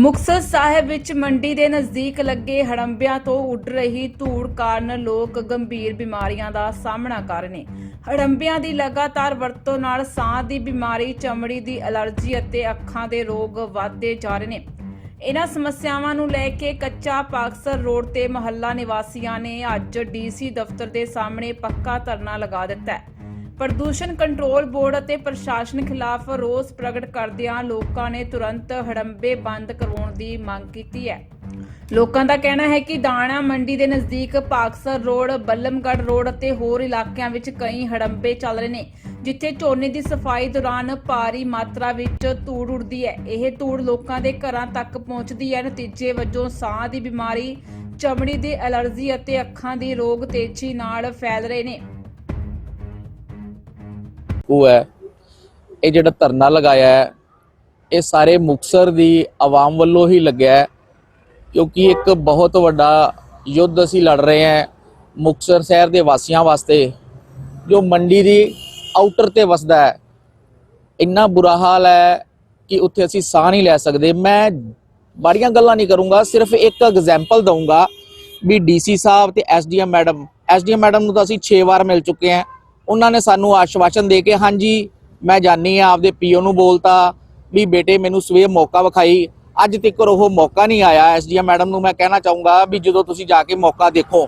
ਮੁਕਤਸਰ ਸਾਹਿਬ ਵਿੱਚ ਮੰਡੀ ਦੇ ਨਜ਼ਦੀਕ ਲੱਗੇ ਹੜੰਬਿਆਂ ਤੋਂ ਉੱਡ ਰਹੀ ਧੂੜ ਕਾਰਨ ਲੋਕ ਗੰਭੀਰ ਬਿਮਾਰੀਆਂ ਦਾ ਸਾਹਮਣਾ ਕਰ ਰਹੇ ਨੇ। ਹੜੰਬਿਆਂ ਦੀ ਲਗਾਤਾਰ ਵਰਤੋਂ ਨਾਲ ਸਾਹ ਦੀ ਬਿਮਾਰੀ, ਚਮੜੀ ਦੀ ਅਲਰਜੀ ਅਤੇ ਅੱਖਾਂ ਦੇ ਰੋਗ ਵੱਧਦੇ ਜਾ ਰਹੇ ਨੇ। ਇਹਨਾਂ ਸਮੱਸਿਆਵਾਂ ਨੂੰ ਲੈ ਕੇ ਕੱਚਾ ਪਾਕਸਰ ਰੋਡ ਤੇ ਮਹੱਲਾ ਨਿਵਾਸੀਆਂ ਨੇ ਅੱਜ ਡੀਸੀ ਦਫ਼ਤਰ ਦੇ ਸਾਹਮਣੇ ਪੱਕਾ ਧਰਨਾ ਲਗਾ ਦਿੱਤਾ ਹੈ। ਪ੍ਰਦੂਸ਼ਣ ਕੰਟਰੋਲ ਬੋਰਡ ਅਤੇ ਪ੍ਰਸ਼ਾਸਨ ਖਿਲਾਫ ਰੋਸ ਪ੍ਰਗਟ ਕਰਦਿਆਂ ਲੋਕਾਂ ਨੇ ਤੁਰੰਤ ਹੜੰਬੇ ਬੰਦ ਕਰਵਾਉਣ ਦੀ ਮੰਗ ਕੀਤੀ ਹੈ। ਲੋਕਾਂ ਦਾ ਕਹਿਣਾ ਹੈ ਕਿ ਦਾਣਾ ਮੰਡੀ ਦੇ ਨਜ਼ਦੀਕ ਪਾਕਸਰ ਰੋਡ, ਬੱਲਮਗੜ੍ਹ ਰੋਡ ਅਤੇ ਹੋਰ ਇਲਾਕਿਆਂ ਵਿੱਚ ਕਈ ਹੜੰਬੇ ਚੱਲ ਰਹੇ ਨੇ, ਜਿੱਥੇ ਝੋਨੇ ਦੀ ਸਫ਼ਾਈ ਦੌਰਾਨ ਭਾਰੀ ਮਾਤਰਾ ਵਿੱਚ ਧੂੜ ਉੱਡਦੀ ਹੈ। ਇਹ ਧੂੜ ਲੋਕਾਂ ਦੇ ਘਰਾਂ ਤੱਕ ਪਹੁੰਚਦੀ ਹੈ। ਨਤੀਜੇ ਵਜੋਂ ਸਾਹ ਦੀ ਬਿਮਾਰੀ, ਚਮੜੀ ਦੀ ਐਲਰਜੀ ਅਤੇ ਅੱਖਾਂ ਦੀ ਰੋਗ ਤੇਜ਼ੀ ਨਾਲ ਫੈਲ ਰਹੇ ਨੇ। ਉਹ ਹੈ। ਇਹ ਜਿਹੜਾ ਧਰਨਾ ਲਗਾਇਆ ਹੈ, ਇਹ ਸਾਰੇ ਮੁਕਸਰ ਦੀ ਆਵਾਮ ਵੱਲੋਂ ਹੀ ਲੱਗਿਆ ਹੈ, ਕਿਉਂਕਿ ਇੱਕ ਬਹੁਤ ਵੱਡਾ ਯੁੱਧ ਅਸੀਂ ਲੜ ਰਹੇ ਹਾਂ ਮੁਕਸਰ ਸ਼ਹਿਰ ਦੇ ਵਾਸੀਆਂ ਵਾਸਤੇ, ਜੋ ਮੰਡੀ ਦੀ ਆਊਟਰ ਤੇ ਵਸਦਾ ਹੈ। ਇੰਨਾ ਬੁਰਾ ਹਾਲ ਹੈ ਕਿ ਉੱਥੇ ਅਸੀਂ ਸਾਹ ਨਹੀਂ ਲੈ ਸਕਦੇ। ਮੈਂ ਬਾੜੀਆਂ ਗੱਲਾਂ ਨਹੀਂ ਕਰੂੰਗਾ, ਸਿਰਫ ਇੱਕ ਐਗਜ਼ਾਮਪਲ ਦਊਂਗਾ ਵੀ ਡੀਸੀ ਸਾਹਿਬ ਤੇ ਐਸਡੀਐਮ ਮੈਡਮ ਐਸਡੀਐਮ ਮੈਡਮ ਨੂੰ ਤਾਂ ਅਸੀਂ 6 ਵਾਰ ਮਿਲ ਚੁੱਕੇ ਹਾਂ। ਉਹਨਾਂ ਨੇ ਸਾਨੂੰ ਆਸ਼ਵਾਸਨ ਦੇ ਕੇ, ਹਾਂਜੀ, ਮੈਂ ਜਾਣੀ ਆ ਆਪਦੇ ਪੀਓ ਨੂੰ ਬੋਲਤਾ ਵੀ ਬੇਟੇ ਮੈਨੂੰ ਸਵੇਰ ਮੌਕਾ ਵਿਖਾਈ। ਅੱਜ ਤੱਕ ਉਹ ਮੌਕਾ ਨਹੀਂ ਆਇਆ ਐਸਡੀਐਮ ਮੈਡਮ ਨੂੰ। ਮੈਂ ਕਹਿਣਾ ਚਾਹੂੰਗਾ ਵੀ ਜਦੋਂ ਤੁਸੀਂ ਜਾ ਕੇ ਮੌਕਾ ਦੇਖੋ,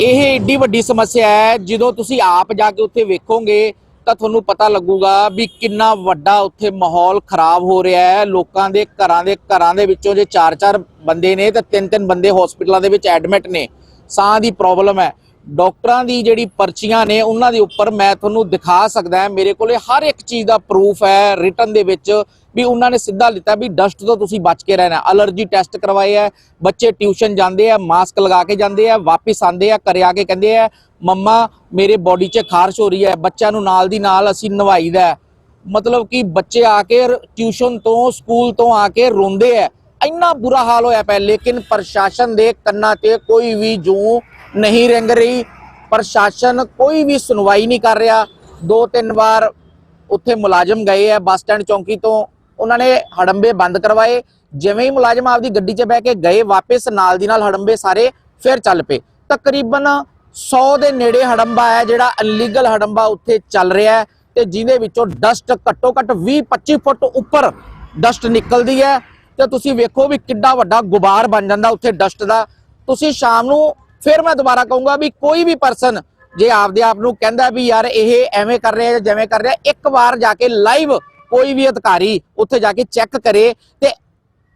ਇਹ ਏਡੀ ਵੱਡੀ ਸਮੱਸਿਆ ਹੈ। ਜਦੋਂ ਤੁਸੀਂ ਆਪ ਜਾ ਕੇ ਉੱਥੇ ਵੇਖੋਗੇ ਤਾਂ ਤੁਹਾਨੂੰ ਪਤਾ ਲੱਗੂਗਾ ਵੀ ਕਿੰਨਾ ਵੱਡਾ ਉੱਥੇ ਮਾਹੌਲ ਖਰਾਬ ਹੋ ਰਿਹਾ ਹੈ। ਲੋਕਾਂ ਦੇ ਘਰਾਂ ਦੇ ਘਰਾਂ ਦੇ ਵਿੱਚੋਂ ਜੇ 4-4 ਬੰਦੇ ਨੇ ਤਾਂ 3-3 ਬੰਦੇ ਹਸਪੀਟਲਾਂ ਦੇ ਵਿੱਚ ਐਡਮਿਟ ਨੇ, ਸਾਹ ਦੀ ਪ੍ਰੋਬਲਮ ਹੈ। ਡਾਕਟਰਾਂ ਦੀ ਜਿਹੜੀ ਪਰਚੀਆਂ ਨੇ, ਉਹਨਾਂ ਦੇ ਉੱਪਰ ਮੈਂ ਤੁਹਾਨੂੰ ਦਿਖਾ ਸਕਦਾ ਮੇਰੇ ਕੋਲੇ ਹਰ ਇੱਕ ਚੀਜ਼ ਦਾ ਪ੍ਰੂਫ ਹੈ ਰਿਟਨ ਦੇ ਵਿੱਚ ਵੀ ਉਹਨਾਂ ਨੇ ਸਿੱਧਾ ਲਿੱਤਾ ਵੀ ਡਸਟ ਤੋਂ ਤੁਸੀਂ ਬਚ ਕੇ ਰਹਿਣਾ। ਅਲਰਜੀ ਟੈਸਟ ਕਰਵਾਏ ਆ, ਬੱਚੇ ਟਿਊਸ਼ਨ ਜਾਂਦੇ ਆ ਮਾਸਕ ਲਗਾ ਕੇ ਜਾਂਦੇ ਆ, ਵਾਪਿਸ ਆਉਂਦੇ ਆ, ਘਰੇ ਆ ਕੇ ਕਹਿੰਦੇ ਆ, ਮੰਮਾ, ਮੇਰੇ ਬਾਡੀ 'ਚ ਖਾਰਸ਼ ਹੋ ਰਹੀ ਹੈ, ਬੱਚਿਆਂ ਨੂੰ ਨਾਲ ਦੀ ਨਾਲ ਅਸੀਂ ਨਵਾਈਦਾ ਹੈ। ਮਤਲਬ ਕਿ ਬੱਚੇ ਆ ਕੇ ਟਿਊਸ਼ਨ ਤੋਂ ਸਕੂਲ ਤੋਂ ਆ ਕੇ ਰੋਂਦੇ ਆ। ਇੰਨਾ ਬੁਰਾ ਹਾਲ ਹੋਇਆ ਪਿਆ, ਲੇਕਿਨ ਪ੍ਰਸ਼ਾਸਨ ਦੇ ਕੰਨਾਂ ਤੇ ਕੋਈ ਵੀ ਜੂ ਨਹੀਂ ਰਿੰਗ ਰਹੀ, ਪ੍ਰਸ਼ਾਸਨ ਕੋਈ ਵੀ ਸੁਣਵਾਈ ਨਹੀਂ ਕਰ ਰਿਹਾ। ਦੋ ਤਿੰਨ ਵਾਰ ਉੱਥੇ ਮੁਲਾਜ਼ਮ ਗਏ ਆ ਬੱਸ ਸਟੈਂਡ ਚੌਂਕੀ ਤੋਂ। ਉਹਨਾਂ ਨੇ ਹੜੰਬੇ ਬੰਦ ਕਰਵਾਏ। ਜਿਵੇਂ ਹੀ ਮੁਲਾਜ਼ਮ ਆਪਦੀ ਗੱਡੀ 'ਚ ਬਹਿ ਕੇ ਗਏ, ਵਾਪਸ ਨਾਲ ਦੀ ਨਾਲ ਹੜੰਬੇ ਸਾਰੇ ਫਿਰ ਚੱਲ ਪਏ। ਤਕਰੀਬਨ 100 ਦੇ ਨੇੜੇ ਹੜੰਬਾ ਹੈ, ਜਿਹੜਾ ਅਨਲੀਗਲ ਹੜੰਬਾ ਉੱਥੇ ਚੱਲ ਰਿਹਾ ਹੈ ਤੇ ਜਿਹਦੇ ਵਿੱਚੋਂ ਡਸਟ ਘੱਟੋ ਘੱਟ 20 25 ਫੁੱਟ ਉੱਪਰ ਡਸਟ ਨਿਕਲਦੀ ਹੈ। ਤੇ ਤੁਸੀਂ ਵੇਖੋ ਵੀ ਕਿੱਡਾ ਵੱਡਾ ਗੁਬਾਰ ਬਣ ਜਾਂਦਾ ਉੱਥੇ ਡਸਟ ਦਾ। ਤੁਸੀਂ ਸ਼ਾਮ ਨੂੰ ਫਿਰ ਮੈਂ ਦੁਬਾਰਾ ਕਹੂੰਗਾ ਵੀ ਕੋਈ ਵੀ ਪਰਸਨ ਜੇ ਆਪਦੇ ਆਪ ਨੂੰ ਕਹਿੰਦਾ ਵੀ ਯਾਰ ਇਹ ਐਵੇਂ ਕਰ ਰਿਹਾ ਜਾਂ ਜਿਵੇਂ ਕਰ ਰਿਹਾ ਇੱਕ ਵਾਰ ਜਾ ਕੇ ਲਾਈਵ ਕੋਈ ਵੀ ਅਧਿਕਾਰੀ ਉੱਥੇ ਜਾ ਕੇ ਚੈੱਕ ਕਰੇ ਤੇ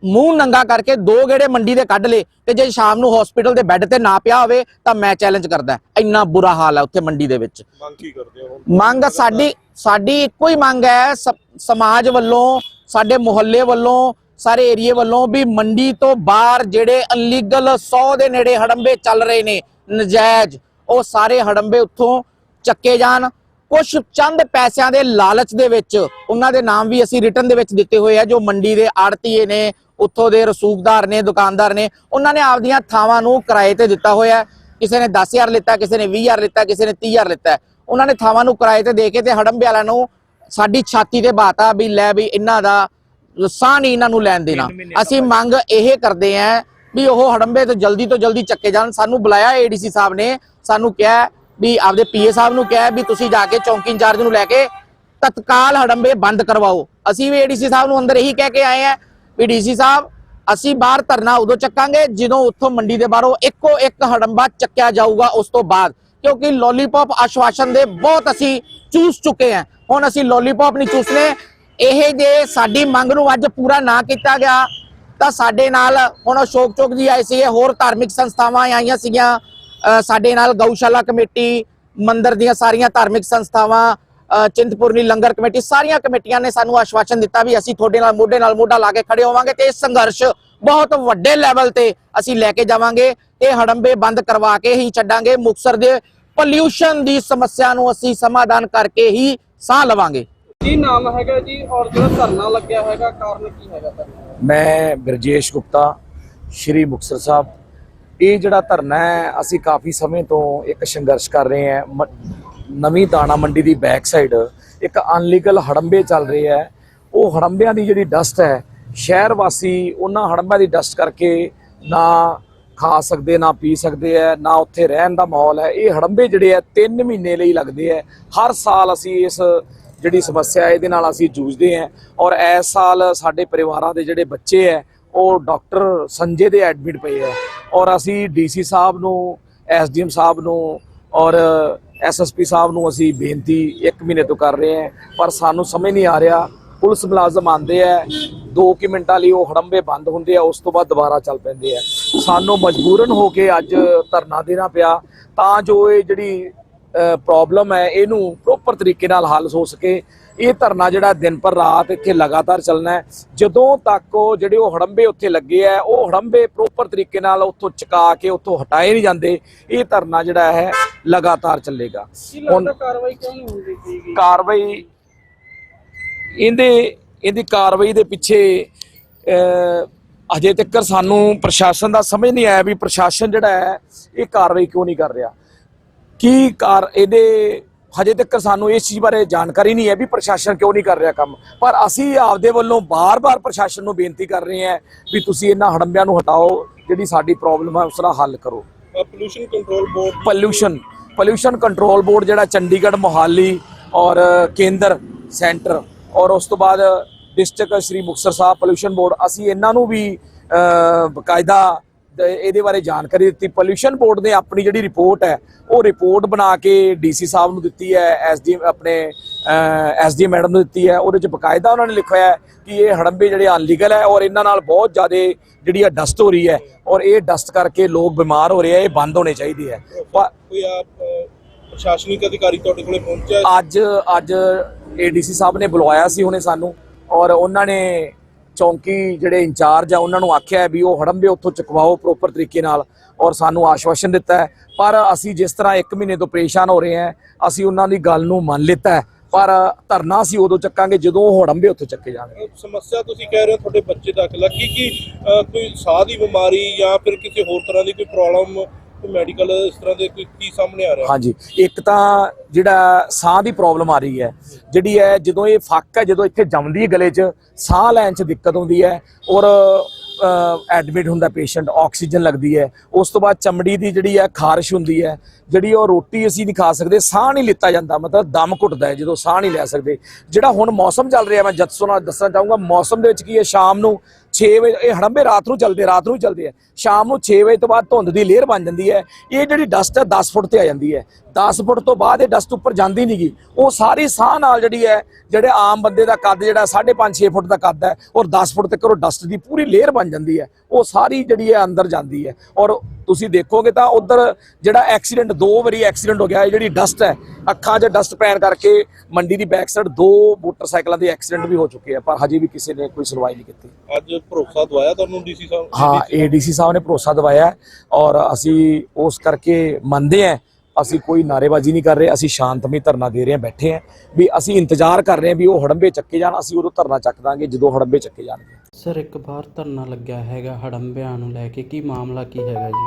ਮੂੰਹ ਨੰਗਾ ਕਰਕੇ ਦੋ ਗੇੜੇ ਮੰਡੀ ਦੇ ਕੱਢ ਲੇ ਤੇ ਜੇ ਸ਼ਾਮ ਨੂੰ ਹਸਪੀਟਲ ਦੇ ਬੈੱਡ ਤੇ ਨਾ ਪਿਆ ਹੋਵੇ ਤਾਂ ਮੈਂ ਚੈਲੰਜ ਕਰਦਾ। ਇੰਨਾ ਬੁਰਾ ਹਾਲ ਹੈ ਉੱਥੇ ਮੰਡੀ ਦੇ ਵਿੱਚ। ਮੰਗ ਕੀ ਕਰਦੇ ਹੋ ਮੰਗ ਸਾਡੀ ਸਾਡੀ ਇੱਕੋ ਹੀ ਮੰਗ ਹੈ ਸਮਾਜ ਵੱਲੋਂ ਸਾਡੇ ਮੁਹੱਲੇ ਵੱਲੋਂ ਸਾਰੇ ਏਰੀਏ ਵੱਲੋਂ ਵੀ ਮੰਡੀ ਤੋਂ ਬਾਹਰ ਜਿਹੜੇ ਅਨਲੀਗਲ 100 ਦੇ ਨੇੜੇ ਹੜੰਬੇ ਚੱਲ ਰਹੇ ਨੇ, ਨਜਾਇਜ਼, ਉਹ ਸਾਰੇ ਹੜੰਬੇ ਉੱਥੋਂ ਚੱਕੇ ਜਾਣ। ਕੁਝ ਚੰਦ ਪੈਸਿਆਂ ਦੇ ਲਾਲਚ ਦੇ ਵਿੱਚ ਉਹਨਾਂ ਦੇ ਨਾਮ ਵੀ ਅਸੀਂ ਰਿਟਰਨ ਦੇ ਵਿੱਚ ਦਿੱਤੇ ਹੋਏ ਆ, ਜੋ ਮੰਡੀ ਦੇ ਆੜਤੀਏ ਨੇ, ਉੱਥੋਂ ਦੇ ਰਸੂਖਦਾਰ ਨੇ, ਦੁਕਾਨਦਾਰ ਨੇ, ਉਹਨਾਂ ਨੇ ਆਪਦੀਆਂ ਥਾਵਾਂ ਨੂੰ ਕਿਰਾਏ ਤੇ ਦਿੱਤਾ ਹੋਇਆ ਕਿਸੇ ਨੇ 10000 ਲਿੱਤਾ, ਕਿਸੇ ਨੇ 20000 ਲਿੱਤਾ, ਕਿਸੇ ਨੇ 30000 ਲਿੱਤਾ ਉਹਨਾਂ ਨੇ ਥਾਵਾਂ ਨੂੰ ਕਿਰਾਏ ਤੇ ਦੇ ਕੇ ਤੇ ਹੜੰਬੇ ਵਾਲਿਆਂ ਨੂੰ ਸਾਡੀ ਛਾਤੀ ਤੇ ਬਾਤਾ ਵੀ ਲੈ ਵੀ ਇਹਨਾਂ ਦਾ ਸਾਹ ਨਹੀਂ ਇਹਨਾਂ ਨੂੰ ਲੈਣ ਦੇਣਾ। ਅਸੀਂ ਮੰਗ ਇਹ ਕਰਦੇ ਆਂ ਵੀ ਉਹ ਹੜੰਬੇ ਤੋਂ ਜਲਦੀ ਤੋਂ ਜਲਦੀ ਚੱਕੇ ਜਾਣ। ਸਾਨੂੰ ਬੁਲਾਇਆ ਏਡੀਸੀ ਸਾਹਿਬ ਨੇ ਸਾਨੂੰ ਕਿਹਾ ਵੀ ਆਪਦੇ ਪੀਏ ਸਾਹਿਬ ਨੂੰ ਕਿਹਾ ਵੀ ਤੁਸੀਂ ਜਾ ਕੇ ਚੌਂਕੀ ਇੰਚਾਰਜ ਨੂੰ ਲੈ ਕੇ ਤਤਕਾਲ ਹੜੰਬੇ ਬੰਦ ਕਰਵਾਓ। ਅਸੀਂ ਵੀ ਏਡੀਸੀ ਸਾਹਿਬ ਨੂੰ ਅੰਦਰ ਇਹੀ ਕਹਿ ਕੇ ਆਏ ਆਂ ਵੀ ਡੀਸੀ ਸਾਹਿਬ ਅਸੀਂ ਬਾਹਰ ਧਰਨਾ ਉਦੋਂ ਚੱਕਾਂਗੇ ਜਦੋਂ ਉੱਥੋਂ ਮੰਡੀ ਦੇ ਬਾਹਰੋਂ ਇੱਕੋ ਇੱਕ ਹੜੰਬਾ ਚੱਕਿਆ ਜਾਊਗਾ ਉਸ ਤੋਂ ਬਾਅਦ। ਕਿਉਂਕਿ ਲੋਲੀਪੌਪ ਆਸ਼ਵਾਸਨ ਦੇ ਬਹੁਤ ਅਸੀਂ ਚੂਸ ਚੁੱਕੇ ਹਾਂ। ਹੁਣ ਅਸੀਂ ਲੋਲੀਪੌਪ ਨਹੀਂ ਚੂਸਨੇ ਇਹ ਜੇ ਸਾਡੀ ਮੰਗ ਨੂੰ ਅੱਜ ਪੂਰਾ ਨਾ ਕੀਤਾ ਗਿਆ, ਤਾਂ ਸਾਡੇ ਨਾਲ ਹੁਣ ਅਸ਼ੋਕ ਚੋਕ ਜੀ ਆਏ ਸੀਗੇ, ਹੋਰ ਧਾਰਮਿਕ ਸੰਸਥਾਵਾਂ ਆਈਆਂ ਸੀਗੀਆਂ ਸਾਡੇ ਨਾਲ ਗਊਸ਼ਾਲਾ ਕਮੇਟੀ, ਮੰਦਰ ਦੀਆਂ ਸਾਰੀਆਂ ਧਾਰਮਿਕ ਸੰਸਥਾਵਾਂ ਚਿੰਤਪੁਰਨੀ ਲੰਗਰ ਕਮੇਟੀ, ਸਾਰੀਆਂ ਕਮੇਟੀਆਂ ਨੇ ਸਾਨੂੰ ਆਸ਼ਵਾਸਨ ਦਿੱਤਾ ਵੀ ਅਸੀਂ ਤੁਹਾਡੇ ਨਾਲ, ਮੋਢੇ ਨਾਲ ਮੋਢਾ ਲਾ ਕੇ ਖੜੇ ਹੋਵਾਂਗੇ ਤੇ ਇਹ ਸੰਘਰਸ਼ ਬਹੁਤ ਵੱਡੇ ਲੈਵਲ ਤੇ ਅਸੀਂ ਲੈ ਕੇ ਜਾਵਾਂਗੇ, ਇਹ ਹੜੰਬੇ ਬੰਦ ਕਰਵਾ ਕੇ ਹੀ ਛੱਡਾਂਗੇ ਮੁਕਸਰ ਦੇ ਪੋਲਿਊਸ਼ਨ ਦੀ ਸਮੱਸਿਆ ਨੂੰ ਅਸੀਂ ਸਮਾਧਾਨ ਕਰਕੇ ਹੀ ਸਾਹ ਲਵਾਂਗੇ। ਕੀ ਨਾਮ ਹੈਗਾ ਜੀ ਔਰ ਜਿਹੜਾ ਧਰਨਾ ਲੱਗਿਆ ਹੈਗਾ, ਕਾਰਨ ਕੀ ਹੈਗਾ ਧਰਨਾ? ਮੈਂ ਬ੍ਰਜੇਸ਼ ਗੁਪਤਾ, ਸ਼੍ਰੀ ਮੁਕਤਸਰ ਸਾਹਿਬ। ਇਹ ਜਿਹੜਾ ਧਰਨਾ ਹੈ, ਅਸੀਂ ਕਾਫੀ ਸਮੇਂ ਤੋਂ ਇੱਕ ਸੰਘਰਸ਼ ਕਰ ਰਹੇ ਹਾਂ। ਮ- ਨਵੀਂ ਦਾਣਾ ਮੰਡੀ ਦੀ ਬੈਕ ਸਾਈਡ ਇੱਕ ਅਨਲੀਗਲ ਹੜੰਬੇ ਚੱਲ ਰਹੇ ਹੈ। ਉਹ ਹੜੰਬਿਆਂ ਦੀ ਜਿਹੜੀ ਡਸਟ ਹੈ, ਸ਼ਹਿਰ ਵਾਸੀ ਉਹਨਾਂ ਹੜੰਬਿਆਂ ਦੀ ਡਸਟ ਕਰਕੇ ਨਾ ਖਾ ਸਕਦੇ, ਨਾ ਪੀ ਸਕਦੇ ਐ ਨਾ ਉੱਥੇ ਰਹਿਣ ਦਾ ਮਾਹੌਲ ਹੈ। ਇਹ ਹੜੰਬੇ ਜਿਹੜੇ ਆ 3 ਮਹੀਨੇ ਲਈ ਲੱਗਦੇ ਐ ਹਰ ਸਾਲ ਅਸੀਂ ਇਸ ਜਿਹੜੀ ਸਮੱਸਿਆ ਇਹਦੇ ਨਾਲ ਅਸੀਂ ਜੂਝਦੇ ਹਾਂ ਔਰ ਇਸ ਸਾਲ ਸਾਡੇ ਪਰਿਵਾਰਾਂ ਦੇ ਜਿਹੜੇ ਬੱਚੇ ਐ ਉਹ ਡਾਕਟਰ ਸੰਜੇ ਦੇ ਐਡਮਿਟ ਪਏ ਐ ਔਰ ਅਸੀਂ ਡੀਸੀ ਸਾਹਿਬ ਨੂੰ, ਐਸਡੀਐਮ ਸਾਹਿਬ ਨੂੰ ਔਰ ਐਸਐਸਪੀ ਸਾਹਿਬ ਨੂੰ ਅਸੀਂ ਬੇਨਤੀ 1 ਮਹੀਨੇ ਤੋਂ ਕਰ ਰਹੇ ਹਾਂ, ਪਰ ਸਾਨੂੰ ਸਮਝ ਨਹੀਂ ਆ ਰਿਹਾ। ਪੁਲਿਸ ਮੁਲਾਜ਼ਮ ਆਉਂਦੇ ਆ 2 ਕਿ ਮਿੰਟਾਂ ਲਈ ਉਹ ਹੜੰਬੇ ਬੰਦ ਹੁੰਦੇ ਆ, ਉਸ ਤੋਂ ਬਾਅਦ ਦੁਬਾਰਾ ਚੱਲ ਪੈਂਦੇ ਆ। ਸਾਨੂੰ ਮਜਬੂਰਨ ਹੋ ਕੇ ਅੱਜ ਧਰਨਾ ਦੇਣਾ ਪਿਆ, ਤਾਂ ਜੋ ਇਹ ਜਿਹੜੀ ਪ੍ਰੋਬਲਮ ਹੈ ਇਹਨੂੰ ਪ੍ਰੋਪਰ ਤਰੀਕੇ ਨਾਲ ਹੱਲ ਹੋ ਸਕੇ। ਇਹ ਧਰਨਾ ਜਿਹੜਾ ਦਿਨ ਪਰ ਰਾਤ ਇੱਥੇ ਲਗਾਤਾਰ ਚੱਲਣਾ ਹੈ। ਜਦੋਂ ਤੱਕ ਉਹ ਜਿਹੜੇ ਉਹ ਹੜੰਬੇ ਉੱਥੇ ਲੱਗੇ ਆ ਉਹ ਹੜੰਬੇ ਪ੍ਰੋਪਰ ਤਰੀਕੇ ਨਾਲ ਉੱਥੋਂ ਚਕਾ ਕੇ ਉੱਥੋਂ ਹਟਾਏ ਨਹੀਂ ਜਾਂਦੇ। ਇਹ ਧਰਨਾ ਜਿਹੜਾ ਹੈ ਲਗਾਤਾਰ ਚੱਲੇਗਾ। ਲੱਗਦਾ ਕਾਰਵਾਈ ਕਿਉਂ ਨਹੀਂ ਹੁੰਦੀ ਕਾਰਵਾਈ ਇਹਦੇ ਇਹਦੀ ਕਾਰਵਾਈ ਦੇ ਪਿੱਛੇ ਅਜੇ ਤੱਕ ਸਾਨੂੰ ਪ੍ਰਸ਼ਾਸਨ ਦਾ ਸਮਝ ਨਹੀਂ ਆਇਆ ਵੀ ਪ੍ਰਸ਼ਾਸਨ ਜਿਹੜਾ ਹੈ ਇਹ ਕਾਰਵਾਈ ਕਿਉਂ ਨਹੀਂ ਕਰ ਰਿਹਾ। ਕੀ ਕਾਰ ਇਹਦੇ ਹਜੇ ਤੱਕ ਸਾਨੂੰ ਇਸ ਚੀਜ਼ ਬਾਰੇ ਜਾਣਕਾਰੀ ਨਹੀਂ ਹੈ ਵੀ ਪ੍ਰਸ਼ਾਸਨ ਕਿਉਂ ਨਹੀਂ ਕਰ ਰਿਹਾ ਕੰਮ। ਪਰ ਅਸੀਂ ਆਪਦੇ ਵੱਲੋਂ ਬਾਰ-ਬਾਰ ਪ੍ਰਸ਼ਾਸਨ ਨੂੰ ਬੇਨਤੀ ਕਰ ਰਹੇ ਹਾਂ ਵੀ ਤੁਸੀਂ ਇਹਨਾਂ ਹੜੰਬਿਆਂ ਨੂੰ ਹਟਾਓ ਜਿਹੜੀ ਸਾਡੀ ਪ੍ਰੋਬਲਮ ਹੈ ਉਸ ਦਾ ਹੱਲ ਕਰੋ। Pollution control board pollution pollution control board ਜਿਹੜਾ ਚੰਡੀਗੜ੍ਹ ਮੋਹਾਲੀ ਔਰ ਕੇਂਦਰ ਸੈਂਟਰ ਔਰ ਉਸ ਤੋਂ ਬਾਅਦ district Shri Muktsar Sahib pollution board ਅਸੀਂ ਇਹਨਾਂ ਨੂੰ ਵੀ ਬਕਾਇਦਾ ਇਹਦੇ ਬਾਰੇ ਜਾਣਕਾਰੀ ਦਿੱਤੀ। ਪੋਲੂਸ਼ਨ ਬੋਰਡ ਨੇ ਆਪਣੀ ਜਿਹੜੀ ਰਿਪੋਰਟ ਹੈ ਉਹ ਰਿਪੋਰਟ ਬਣਾ ਕੇ ਡੀਸੀ ਸਾਹਿਬ ਨੂੰ ਦਿੱਤੀ ਹੈ ਐਸਡੀ ਆਪਣੇ ਐਸਡੀ ਮੈਡਮ ਨੂੰ ਦਿੱਤੀ ਹੈ। ਉਹਦੇ ਚ ਬਕਾਇਦਾ ਉਹਨਾਂ ਨੇ ਲਿਖਿਆ ਹੈ ਕਿ ਇਹ ਹੜੰਬੇ ਜਿਹੜੇ ਅਨਲੀਗਲ ਹੈ ਔਰ ਇਹਨਾਂ ਨਾਲ ਬਹੁਤ ਜ਼ਿਆਦਾ ਜਿਹੜੀ ਆ ਡਸਟ ਹੋ ਰਹੀ ਹੈ ਔਰ ਇਹ ਡਸਟ ਕਰਕੇ ਲੋਕ ਬਿਮਾਰ ਹੋ ਰਹੇ ਆ ਇਹ ਬੰਦ ਹੋਣੇ ਚਾਹੀਦੇ ਹੈ। ਕੋਈ ਆ ਪ੍ਰਸ਼ਾਸਨਿਕ ਅਧਿਕਾਰੀ ਤੁਹਾਡੇ ਕੋਲੇ ਪਹੁੰਚਿਆ ਅੱਜ ਅੱਜ ਏਡੀਸੀ ਸਾਹਿਬ ਨੇ ਬੁਲਵਾਇਆ ਸੀ ਹੁਣੇ ਸਾਨੂੰ ਔਰ ਉਹਨਾਂ ਨੇ ਚੌਂਕੀ ਜਿਹੜੇ ਇੰਚਾਰਜ ਆ, ਉਹਨਾਂ ਨੂੰ ਆਖਿਆ ਵੀ ਉਹ ਹੜੰਬੇ ਉੱਥੋਂ ਚੁਕਵਾਓ ਪ੍ਰੋਪਰ ਤਰੀਕੇ ਨਾਲ ਔਰ ਸਾਨੂੰ ਆਸ਼ਵਾਸਨ ਦਿੱਤਾ ਪਰ ਅਸੀਂ ਜਿਸ ਤਰ੍ਹਾਂ 1 ਮਹੀਨੇ ਤੋਂ ਪਰੇਸ਼ਾਨ ਹੋ ਰਹੇ ਹਾਂ, ਅਸੀਂ ਉਹਨਾਂ ਦੀ ਗੱਲ ਨੂੰ ਮੰਨ ਲਿੱਤਾ ਪਰ ਧਰਨਾ ਅਸੀਂ ਉਦੋਂ ਚੱਕਾਂਗੇ ਜਦੋਂ ਉਹ ਹੜੰਬੇ ਉੱਥੇ ਚੱਕੇ ਜਾਣਗੇ। ਸਮੱਸਿਆ ਤੁਸੀਂ ਕਹਿ ਰਹੇ ਹੋ ਤੁਹਾਡੇ ਬੱਚੇ ਦਾਖਲ ਆ ਕੀ ਕੀ ਕੋਈ ਸਾਹ ਦੀ ਬਿਮਾਰੀ ਜਾਂ ਫਿਰ ਕਿਸੇ ਹੋਰ ਤਰ੍ਹਾਂ ਦੀ ਕੋਈ ਪ੍ਰੋਬਲਮ ਕੋਈ ਮੈਡੀਕਲ ਇਸ ਤਰ੍ਹਾਂ ਦੇ ਕੋਈ ਕੀ ਸਾਹਮਣੇ ਆ ਰਿਹਾ? ਹਾਂਜੀ, ਇੱਕ ਤਾਂ ਜਿਹੜਾ ਸਾਹ ਦੀ ਪ੍ਰੋਬਲਮ ਆ ਰਹੀ ਹੈ, ਜਿਹੜੀ ਹੈ ਜਦੋਂ ਇਹ ਫੱਕ ਹੈ, ਜਦੋਂ ਇੱਥੇ ਜੰਮਦੀ ਹੈ ਗਲੇ 'ਚ, ਸਾਹ ਲੈਣ 'ਚ ਦਿੱਕਤ ਹੁੰਦੀ ਹੈ ਔਰ ਐਡਮਿਟ ਹੁੰਦਾ ਪੇਸ਼ੈਂਟ ਆਕਸੀਜਨ ਲੱਗਦੀ ਹੈ। ਉਸ ਤੋਂ ਬਾਅਦ ਚਮੜੀ ਦੀ ਜਿਹੜੀ ਹੈ ਖਾਰਸ਼ ਹੁੰਦੀ ਹੈ, ਜਿਹੜੀ ਉਹ ਰੋਟੀ ਅਸੀਂ ਨਹੀਂ ਖਾ ਸਕਦੇ, ਸਾਹ ਨਹੀਂ ਲਿੱਤਾ ਜਾਂਦਾ, ਮਤਲਬ ਦਮ ਘੁੱਟਦਾ ਹੈ ਜਦੋਂ ਸਾਹ ਨਹੀਂ ਲੈ ਸਕਦੇ। ਜਿਹੜਾ ਹੁਣ ਮੌਸਮ ਚੱਲ ਰਿਹਾ, ਮੈਂ ਜਦ ਨਾਲ ਦੱਸਣਾ ਚਾਹੂੰਗਾ, ਮੌਸਮ ਦੇ ਵਿੱਚ ਕੀ ਹੈ, ਸ਼ਾਮ ਨੂੰ 6 ਵਜੇ, ਇਹ ਹੜੰਬੇ ਰਾਤ ਨੂੰ ਚੱਲਦੇ ਰਾਤ ਨੂੰ ਚੱਲਦੇ ਆ। ਸ਼ਾਮ ਨੂੰ 6 ਵਜੇ ਤੋਂ ਬਾਅਦ ਧੁੰਦ ਦੀ ਲੇਅਰ ਬਣ ਜਾਂਦੀ ਹੈ। ਇਹ ਜਿਹੜੀ ਡਸਟ ਹੈ 10 ਫੁੱਟ ਤੇ ਆ ਜਾਂਦੀ ਹੈ। 10 ਫੁੱਟ ਤੋਂ ਬਾਅਦ ਇਹ ਡਸਟ ਉੱਪਰ ਜਾਂਦੀ ਨਹੀਂਗੀ ਉਹ ਸਾਰੀ ਸਾਹ ਨਾਲ ਜਿਹੜੀ ਹੈ ਜਿਹੜੇ ਆਮ ਬੰਦੇ ਦਾ ਕੱਦ ਜਿਹੜਾ 5.5 6 ਫੁੱਟ ਦਾ ਕੱਦ ਹੈ ਔਰ 10 ਫੁੱਟ ਤੱਕ ਉਹ ਡਸਟ ਦੀ ਪੂਰੀ ਲੇਅਰ ਬਣ ਜਾਂਦੀ ਹੈ। ਉਹ ਸਾਰੀ ਜਿਹੜੀ ਹੈ ਅੰਦਰ ਜਾਂਦੀ ਹੈ। ਔਰ ਤੁਸੀਂ ਦੇਖੋਗੇ ਤਾਂ ਉਧਰ ਜਿਹੜਾ ਐਕਸੀਡੈਂਟ ਦੋ ਵਾਰੀ ਐਕਸੀਡੈਂਟ ਹੋ ਗਿਆ ਇਹ ਜਿਹੜੀ ਡਸਟ ਹੈ ਅੱਖਾਂ 'ਚ ਡਸਟ ਪੈਣ ਕਰਕੇ ਮੰਡੀ ਦੀ ਬੈਕ ਸਾਈਡ ਦੋ ਮੋਟਰਸਾਈਕਲਾਂ ਦੇ ਐਕਸੀਡੈਂਟ ਵੀ ਹੋ ਚੁੱਕੇ ਆ ਪਰ ਹਜੇ ਵੀ ਕਿਸੇ ਨੇ ਕੋਈ ਸੁਣਵਾਈ ਨਹੀਂ ਕੀਤੀ। ਅੱਜ ਭਰੋਸਾ ਦਵਾਇਆ ਤੁਹਾਨੂੰ ਡੀਸੀ ਸਾਹਿਬ? ਹਾਂ ਏਡੀਸੀ ਸਾਹਿਬ ਨੇ ਭਰੋਸਾ ਦਿਵਾਇਆ ਹੈ ਔਰ ਅਸੀਂ ਉਸ ਕਰਕੇ ਮੰਨਦੇ ਹਾਂ ਅਸੀਂ ਕੋਈ ਨਾਰੇਬਾਜ਼ੀ ਨਹੀਂ ਕਰ ਰਹੇ ਅਸੀਂ ਸ਼ਾਂਤਮਈ ਧਰਨਾ ਦੇ ਰਹੇ ਹਾਂ ਬੈਠੇ ਹਾਂ ਵੀ ਅਸੀਂ ਇੰਤਜ਼ਾਰ ਕਰ ਰਹੇ ਹਾਂ ਵੀ ਉਹ ਹੜੰਬੇ ਚੱਕੇ ਜਾਣ ਅਸੀਂ ਉਦੋਂ ਧਰਨਾ ਚੱਕ ਦਾਂਗੇ ਜਦੋਂ ਹੜੰਬੇ ਚੱਕੇ ਜਾਣਗੇ। ਸਰ ਇੱਕ ਬਾਹਰ ਧਰਨਾ ਲੱਗਿਆ ਹੈਗਾ ਹੜੰਬਿਆਂ ਨੂੰ ਲੈ ਕੇ ਕੀ ਮਾਮਲਾ ਕੀ ਹੈਗਾ ਜੀ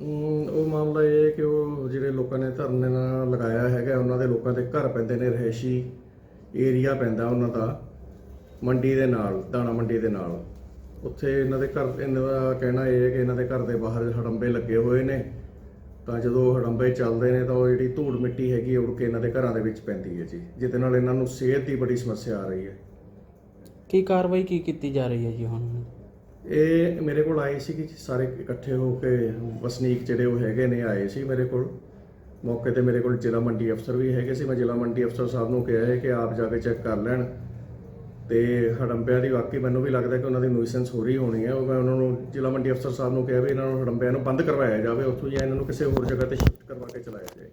ਉਹ? ਮਾਮਲਾ ਇਹ ਹੈ ਕਿ ਉਹ ਜਿਹੜੇ ਲੋਕਾਂ ਨੇ ਧਰਨੇ ਨਾਲ ਲਗਾਇਆ ਹੈਗਾ ਉਹਨਾਂ ਦੇ ਲੋਕਾਂ ਦੇ ਘਰ ਪੈਂਦੇ ਨੇ ਰਹਿਸ਼ੀ ਏਰੀਆ ਪੈਂਦਾ ਉਹਨਾਂ ਦਾ ਮੰਡੀ ਦੇ ਨਾਲ ਦਾਣਾ ਮੰਡੀ ਦੇ ਨਾਲ। ਉੱਥੇ ਇਹਨਾਂ ਦੇ ਘਰ ਇਹਨਾਂ ਦਾ ਕਹਿਣਾ ਇਹ ਹੈ ਕਿ ਇਹਨਾਂ ਦੇ ਘਰ ਦੇ ਬਾਹਰ ਹੜੰਬੇ ਲੱਗੇ ਹੋਏ ਨੇ। ਤਾਂ ਜਦੋਂ ਹੜੰਬੇ ਚੱਲਦੇ ਨੇ ਤਾਂ ਉਹ ਜਿਹੜੀ ਧੂੜ ਮਿੱਟੀ ਹੈਗੀ ਹੈ, ਉੜ ਕੇ ਇਹਨਾਂ ਦੇ ਘਰਾਂ ਦੇ ਵਿੱਚ ਪੈਂਦੀ ਹੈ ਜੀ ਜਿਹਦੇ ਨਾਲ ਇਹਨਾਂ ਨੂੰ ਸਿਹਤ ਦੀ ਬੜੀ ਸਮੱਸਿਆ ਆ ਰਹੀ ਹੈ। ਕੀ ਕਾਰਵਾਈ ਕੀ ਕੀਤੀ ਜਾ ਰਹੀ ਹੈ ਜੀ ਹੁਣ? ਇਹ ਮੇਰੇ ਕੋਲ ਆਏ ਸੀ ਕਿ ਸਾਰੇ ਇਕੱਠੇ ਹੋ ਕੇ ਵਸਨੀਕ ਜਿਹੜੇ ਉਹ ਹੈਗੇ ਨੇ ਆਏ ਸੀ ਮੇਰੇ ਕੋਲ। ਮੌਕੇ ਤੇ ਮੇਰੇ ਕੋਲ ਜ਼ਿਲ੍ਹਾ ਮੰਡੀ ਅਫਸਰ ਵੀ ਹੈਗੇ ਸੀ। ਮੈਂ ਜ਼ਿਲ੍ਹਾ ਮੰਡੀ ਅਫਸਰ ਸਾਹਿਬ ਨੂੰ ਕਿਹਾ ਹੈ ਕਿ ਆਪ ਜਾ ਕੇ ਚੈੱਕ ਕਰ ਲੈਣ। ਤੇ ਹੜੰਬਿਆਂ ਦੀ ਵਾਕਈ ਮੈਨੂੰ ਵੀ ਲੱਗਦਾ ਕਿ ਉਹਨਾਂ ਦੀ ਨੂਇਸੈਂਸ ਹੋ ਰਹੀ ਹੋਣੀ ਹੈ। ਉਹ ਮੈਂ ਉਹਨਾਂ ਨੂੰ ਜ਼ਿਲ੍ਹਾ ਮੰਡੀ ਅਫਸਰ ਸਾਹਿਬ ਨੂੰ ਕਿਹਾ ਵੀ ਇਹਨਾਂ ਨੂੰ ਹੜੰਬਿਆਂ ਨੂੰ ਬੰਦ ਕਰਵਾਇਆ ਜਾਵੇ, ਉੱਥੋਂ ਜਾਂ ਇਹਨਾਂ ਨੂੰ ਕਿਸੇ ਹੋਰ ਜਗ੍ਹਾ ਤੇ ਸ਼ਿਫਟ ਕਰਵਾ ਕੇ ਚਲਾਇਆ ਜਾਏ।